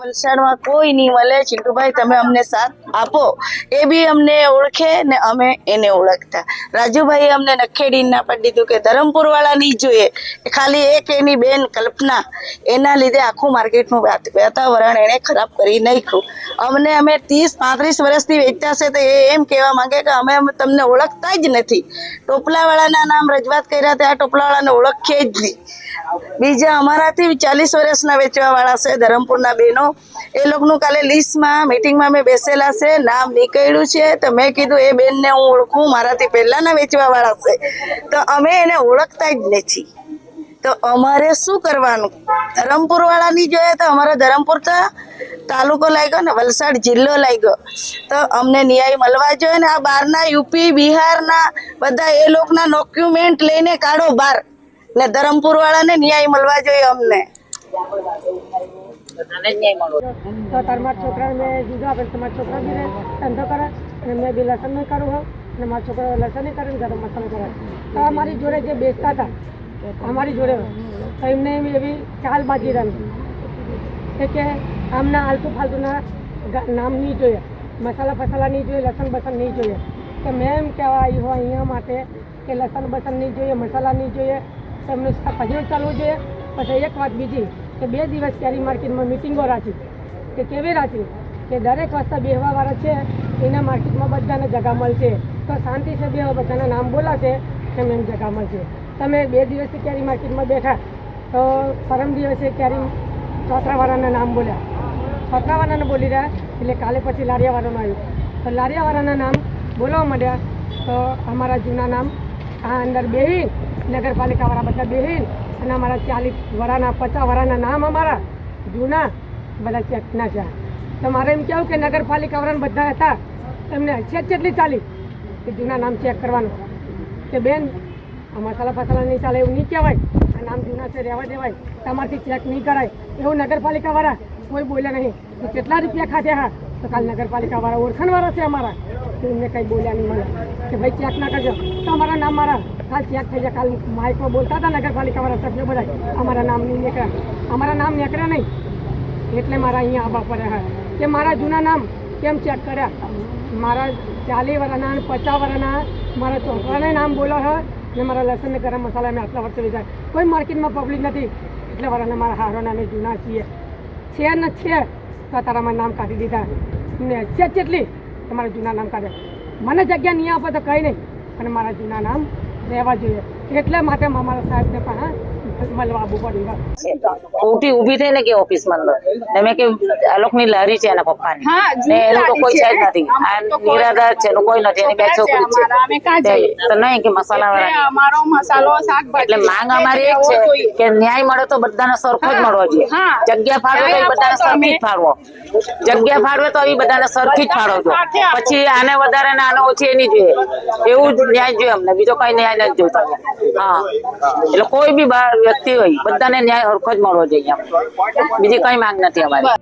વલસાડમાં કોઈ નહીં મળે. ચિંટુભાઈ તમે અમને સાથ આપો. એ બી અમને ઓળખે ને અમે એને ઓળખતા. રાજુભાઈએ અમને નખેડી ના પાડી દીધું કે ધરમપુર વાળા નહીં જોઈએ. ખાલી એક એની બેન કલ્પના. એના લીધે આખું માર્કેટનું વાત- વાતાવરણ એણે ખરાબ કરી નાખ્યું. અમને અમે ત્રીસ, પાંત્રીસ વર્ષથી વેચતા છે તો એ એમ કહેવા માંગે કે અમે તમને ઓળખતા જ નથી. ટોપલાવાળાના નામ રજૂઆત કર્યા ત્યાં ટોપલાવાળાને ઓળખે જ નહીં. બીજા અમારાથી ચાલીસ વર્ષના વેચવા વાળા છે ધરમપુરના બેનો એ લોકોનું કાલે લિસ્ટમાં મિટિંગમાં મેં બેસેલા છે, નામ નીકળ્યું છે, તો મેં કીધું, એ બેનને હું ઓળખું, મારાથી પહેલાના વેચવાવાળા છે. તો અમે એને ઓળખતા જ નથી. તો અમારે શું કરવાનું? ધરમપુર વાળાની જોઈએ તો અમારે ધરમપુર તો તાલુકો લાગ્યો ને, વલસાડ જિલ્લો લાગ્યો. તો અમને ન્યાય મળવા જોઈએ ને, આ બહારના યુપી, બિહારના બધા એ લોકોના ડોક્યુમેન્ટ લઈને કાઢો બહાર. ને ધરમપુર વાળાને ન્યાય મળવા જોઈએ અમને. તો તારા છોકરાને મેં કીધું આપણે તમારા છોકરા બી ધંધો કરે, અને મેં બી લસણ નહીં કરું હોઉં, અને મારા છોકરાઓ લસણ નહીં કરે ગરમ મસાલો કરે તો અમારી જોડે જે બેસતા હતા, અમારી જોડે, તો એમને એમ એવી ચાલ બાજી રમી. કે કે આમના આલતુ ફાલતુના નામ નહીં જોઈએ, મસાલા ફસાલા નહીં જોઈએ, લસણ બસણ નહીં જોઈએ. તો મેં એમ કહેવા આવી હોય અહીંયા માટે કે લસણ બસણ નહીં જોઈએ, મસાલા નહીં જોઈએ, તો એમનું ભજન ચાલવું જોઈએ. પછી એક વાત બીજી કે બે દિવસ કેરી માર્કેટમાં મિટિંગો રાખી. કે કેવી રાખી? કે દરેક વસ્તુ બેહવાવાળા છે, એના માર્કેટમાં બધાને જગા મળશે. તો શાંતિ છે બે બધાના નામ બોલાશે, એમ એમ જગા મળશે. તમે બે દિવસથી કેરી માર્કેટમાં બેઠા, તો પરમ દિવસે કેરી ચોથરાવાળાના નામ બોલ્યા. છોકરાવાળાને બોલી રહ્યા, એટલે કાલે પછી લારિયાવાળાનું આવ્યું. તો લારિયાવાળાના નામ બોલવા માંડ્યા, તો અમારા જૂના નામ, આ અંદર બેહીન, નગરપાલિકાવાળા બધા બેહીન અને અમારા ચાલીસ વરાના, પચાસ વરાના નામ અમારા જૂના બધા ચેકના છે. તો મારે એમ કહેવું કે નગરપાલિકા નગરપાલિકાવાળાને બધા હતા, એમને હૈસિયત જેટલી ચાલી કે જૂના નામ ચેક કરવાનું. કે બેન, આ મસાલા ફસાલા નહીં ચાલે એવું નહીં કહેવાય, આ નામ જૂના છે, રહેવા દેવાય. તમારથી ચેક નહીં કરાય. એવું નગરપાલિકાવાળા કોઈ બોલ્યા નહીં. તો કેટલા રૂપિયા ખાધ્યા હા? તો કાલ નગરપાલિકાવાળા ઓળખાણવાળા છે અમારા. તો એમને કંઈ બોલ્યા નહીં મને. કે ભાઈ ચેક ના કરજો. તો અમારા નામ મારા કાલ ચેક થઈ જાય. કાલ માઇકમાં બોલતા હતા નગરપાલિકાવાળા સભ્યો બધા અમારા નામ નહીં નીકળ્યા અમારા નામ નીકળ્યા નહીં. એટલે મારા અહીંયા આવવા પડ્યા હા કે મારા જૂના નામ કેમ ચેક કર્યા? મારા ચાલીસ વર્ષના પચાસ વર્ષના મારા છોકરાને નામ બોલો છે ને મારા લસણ ને ગરમ મસાલા મેં આટલા વર્ષે વેચાય કોઈ માર્કેટમાં પબ્લિક નથી. એટલે વર્ષના મારા હારોના અમે જૂના છીએ. છે ને છે. તો તારામાં નામ કાઢી દીધા. ને છે કેટલી તમારા જૂના નામ કાઢે. મને જગ્યા નહીં આપો તો કંઈ નહીં. અને મારા જૂના નામ રહેવા જોઈએ. એટલે માટે મારા સાહેબને પણ ઉઠી ઊભી થઈ ને કે ઓફિસમાં અંદર? ને મેં કે આ લોકોની લારી છે એના પપ્પા ની ને એ લોકો કોઈ છે. જ નથી. આ નિરાધાર છે કોઈ નથી. એની બે છોકરી છે તો નહીં કે મસાલા વાળા. અમારો મસાલો શાકભાજી એટલે માંગ અમારી એક છે કે ન્યાય મળે તો બધાને સરખો જ મળવો જોઈએ. જગ્યા ફાળવે તો બધાને સરખી જ ફાળવો. જગ્યા ફાળવે તો એ બધાને સરખી જ ફાળવજો. પછી આને વધારે ને આને ઓછી એની જોઈએ. એવું જ ન્યાય જોઈએ અમને. બીજો કઈ ન્યાય નથી જોઈતો. હા. એટલે કોઈ બી વ્યક્તિ હોય. બધાને ન્યાય સરખો જ મળવો જોઈએ બીજી કઈ માંગ નથી અમારી.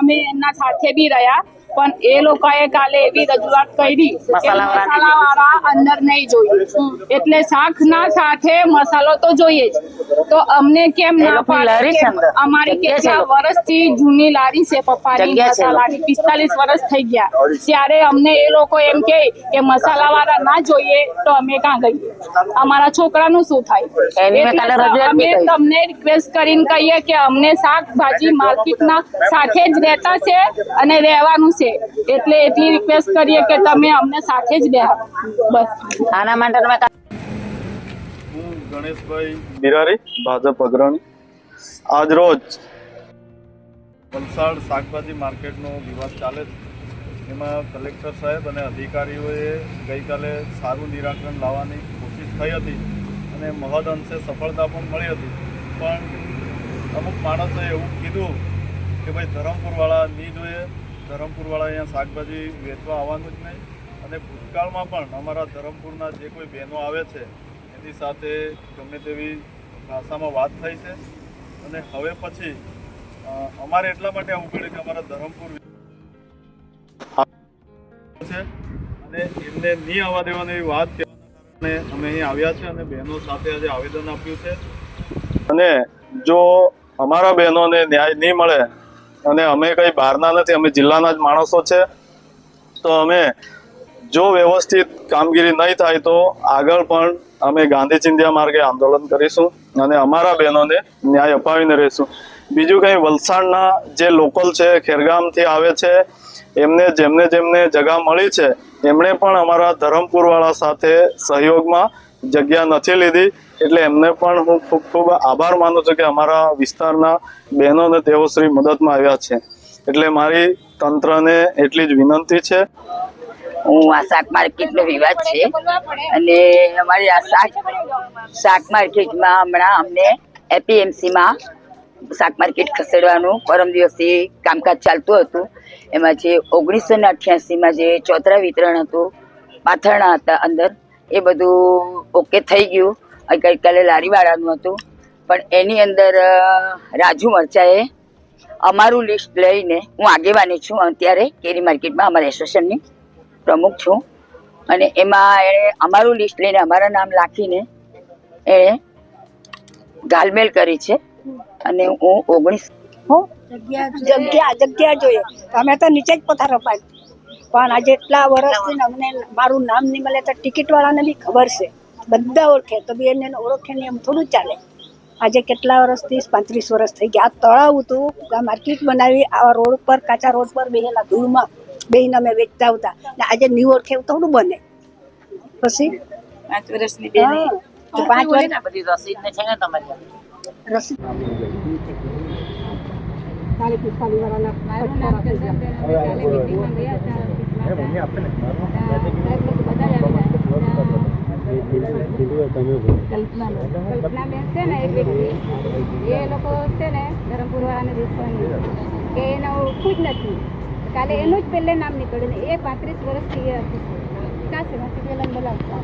અમે એમના સાથે બી રહ્યા. પણ એ લોકોએ કાલે એવી રજૂઆત કરી મસાલાવાળા અંદર નહીં જોઈએ. એટલે શાકના સાથે મસાલો તો જોઈએ જ. તો અમને કેમ ના પાડે. અમારી કેટલા વર્ષથી જૂની લારી છે પપ્પાની મસાલાની. પિસ્તાલીસ વર્ષ થઈ ગયા. ત્યારે અમને એ લોકો એમ કે કે મસાલાવાળા ના જોઈએ તો અમે ક્યાં ગઈએ અમારા છોકરાનું શું થાય? અમે તમને રિક્વેસ્ટ કરીને કહીએ કે અમને શાકભાજી માર્કેટના સાથે જ રહેતા છે અને રહેવાનું છે. એટલે એટલી રિક્વેસ્ટ કરીએ કે તમે અમને સાથે જ બેહો. બસ. આના માટે તમે હું ગણેશભાઈ બિરારી ભાજપ અગ્રણી. આજ રોજ વલસાડ શાકભાજી માર્કેટનો વિવાદ ચાલે છે. એમાં કલેક્ટર સાહેબ અને અધિકારીઓએ ગઈકાલે સારું નિરાકરણ લાવવાની કોશિશ થઈ હતી અને મહદ અંશે સફળતા પણ મળી હતી. પણ અમુક માણસોએ એવું કીધું કે ભાઈ ધરમપુરવાળા નહીં જોઈએ ધરમપુરવાળા અહીંયા શાકભાજી વેચવા આવવાનું જ નહીં. અને ભૂતકાળમાં પણ અમારા ધરમપુરના જે કોઈ બહેનો આવે છે, એની સાથે ગમે તેવી ભાષામાં વાત થઈ છે. અને હવે પછી અમારે એટલા માટે આવું પડ્યું કે અમારા ધરમપુર છે. અને એમને નહીં આવવા દેવાની વાત કહેવાના અમે અહીં આવ્યા છે અને બહેનો સાથે આજે આવેદન આપ્યું છે. અને જો અમારા બહેનોને ન્યાય નહીં મળે અને અમે કંઈ બહારના નથી, અમે જિલ્લાના જ માણસો છે. તો અમે જો વ્યવસ્થિત કામગીરી નહીં થાય તો આગળ પણ અમે ગાંધી ચિંધ્યા માર્ગે આંદોલન કરીશું અને અમારા બહેનોને ન્યાય અપાવીને રહીશું. બીજું કંઈ વલસાડના જે લોકલ છે, ખેરગામથી આવે છે, એમને જેમને જેમને જગા મળી છે એમણે પણ અમારા ધરમપુરવાળા સાથે સહયોગમાં જગ્યા નથી લીધી. એટલે એમને પણ હું ખૂબ ખૂબ આભાર માનું છું કે અમારા વિસ્તારના બહેનોને તેઓ શ્રી મદદમાં આવ્યા છે. એટલે મારી તંત્રને એટલી જ વિનંતી છે. હું આ શાક માર્કેટનો વિવાદ છે અને અમારી આ શાક શાક માર્કેટમાં હમણાં અમને એપીએમસીમાં શાક માર્કેટ ખસેડવાનું. પરમ દિવસે કામકાજ ચાલતું હતું. એમાં જે ઓગણીસો ને અઠ્યાસીમાં જે ચોતરા વિતરણ હતું પાથરણા હતા અંદર, એ બધું ઓકે થઈ ગયું. ગઈકાલે લારીવાળાનું હતું. પણ એની અંદર રાજુ મરચાએ અમારું લિસ્ટ લઈને હું આગેવાની છું. અત્યારે કેરી માર્કેટમાં અમારા એસોસિએશનની પ્રમુખ છું. અને એમાં એણે અમારું લિસ્ટ લઈને અમારા નામ લખીને એણે ગાલમેલ કરી છે. અને હું ઓગણીસ હું? જગ્યા જગ્યા જોઈએ. અમે તો નીચે જ પથારો પાડી પણ આજે એટલા વર્ષથી અમને મારું નામ નહીં મળે તો ટિકિટ વાળાને બી ખબર છે. બધા ઓળખે. તો બી એને ઓળખે ને એમ થોડું ચાલે. આજે કેટલા વર્ષથી પાંત્રીસ વર્ષ થઈ ગયા. આ તળાવ હતું આ માર્કેટ બનાવી આવા રોડ પર કાચા રોડ પર બેહેલા ધૂળમાં બેહીને અમે વેચતા હતા. ને આજે નહીં ઓળખે એવું થોડું બને. પછી? પાંચ વર્ષની પાંચ વર્ષ એ લોકો છે ને ધરમપુર વાળાને દેશવાની કે એને જ નથી કાલે એનું જ પહેલે નામ નીકળ્યું ને એ પાંત્રીસ વર્ષથી એ હતી કાં છે માસી બોલાવતા